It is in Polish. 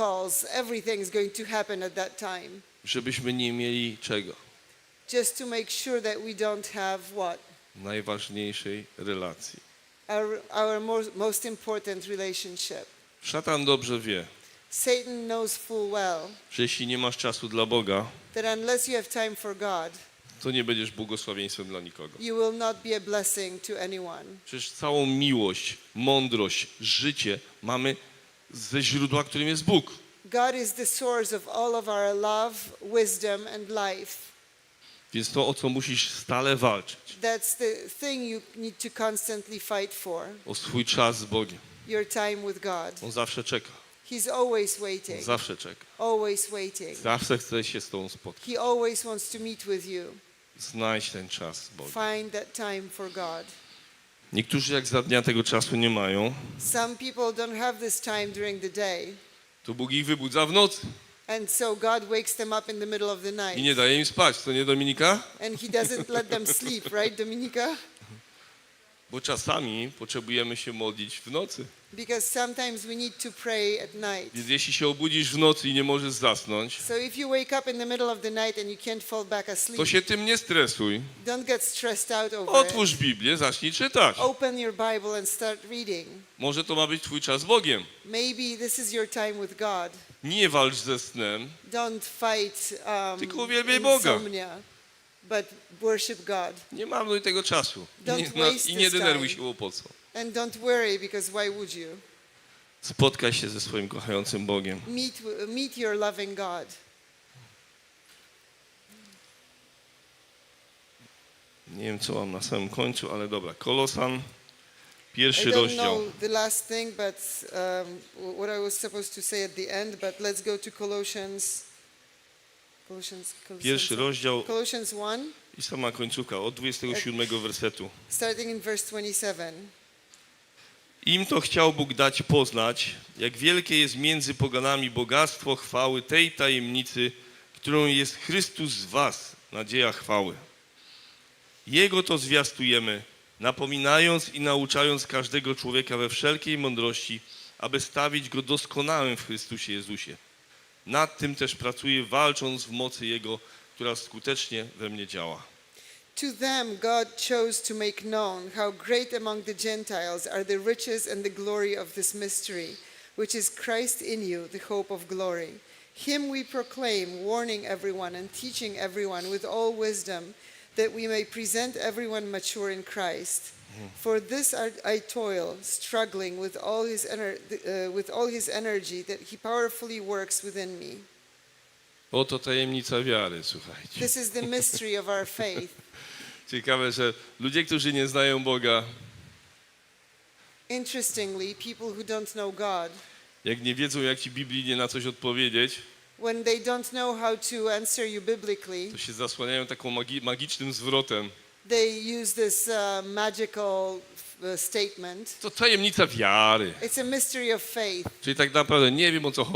calls, everything's going to happen at that time. żebyśmy nie mieli czego? Just to make sure that we don't have what? Najważniejszej relacji. Our, our most, most important relationship. Szatan dobrze wie, Satan knows full well że jeśli nie masz czasu dla Boga, that unless you have time for God, to nie będziesz błogosławieństwem dla nikogo. you will not be a blessing to anyone. Przecież całą miłość, mądrość, życie mamy ze źródła, którym jest Bóg. God is the source of all of our love, wisdom, and life. Więc to, o co musisz stale walczyć, That's the thing you need to constantly fight for o swój czas z Bogiem. your time with God. On zawsze czeka, He's always on waiting, zawsze czeka. always waiting. Zawsze chce się z Tobą spotkać. He always wants to meet with you. Znajdź ten czas z Bogiem. Find that time for God. Niektórzy jak za dnia tego czasu nie mają, Some people don't have this time during the day, to Bóg ich wybudza w nocy and so God wakes them up in the middle of the i nie night. daje im spać. To nie Dominika? And He doesn't let them sleep, right, Dominica? Bo czasami potrzebujemy się modlić w nocy. Because sometimes we need to pray at night. Więc jeśli się obudzisz w nocy i nie możesz zasnąć, So if you wake up in the middle of the night and you can't fall back to asleep, się tym nie stresuj. don't get stressed out over it. Otwórz Biblię, zacznij czytać. Open your Bible and start reading. Może to ma być twój czas z Bogiem. Maybe this is your time with God. Nie walcz ze snem, Don't fight um, Tylko uwielbiaj Boga. insomnia, but worship God. nie marnuj tego czasu. Don't nie, na, waste I nie this denerwuj time. się, bo po co. And don't worry, because why would you? Spotkaj się ze swoim kochającym Bogiem. Meet, meet your loving God. Nie wiem, co mam na samym końcu, ale dobra. Kolosan, I pierwszy don't rozdział. know the last thing, but um, what I was supposed to say at the end, but let's go to Colossians. Colossians, Pierwszy Colossians, rozdział Colossians 1, i sama końcówka, od 27 wersetu. starting in verse 27. Im to chciał Bóg dać poznać, jak wielkie jest między poganami bogactwo chwały tej tajemnicy, którą jest Chrystus z was, nadzieja chwały. Jego to zwiastujemy, napominając i nauczając każdego człowieka we wszelkiej mądrości, aby stawić go doskonałym w Chrystusie Jezusie. Nad tym też pracuję, walcząc w mocy Jego, która skutecznie we mnie działa. To them, God chose to make known how great among the Gentiles are the riches and the glory of this mystery, which is Christ in you, the hope of glory. Him we proclaim, warning everyone and teaching everyone with all wisdom, that we may present everyone mature in Christ. For this I, toil, struggling with all, his uh, with all his energy that he powerfully works within me. Oto tajemnica wiary, słuchajcie. This is the mystery of our faith. Ciekawe, że ludzie, którzy nie znają Boga, Interestingly, people who don't know God, jak nie wiedzą, jak ci biblijnie na coś odpowiedzieć, when they don't know how to answer you biblically, to się zasłaniają taką magi magicznym zwrotem. they use this uh, magical uh, statement. To tajemnica wiary. It's a mystery of faith. Czyli tak naprawdę nie wiem, o co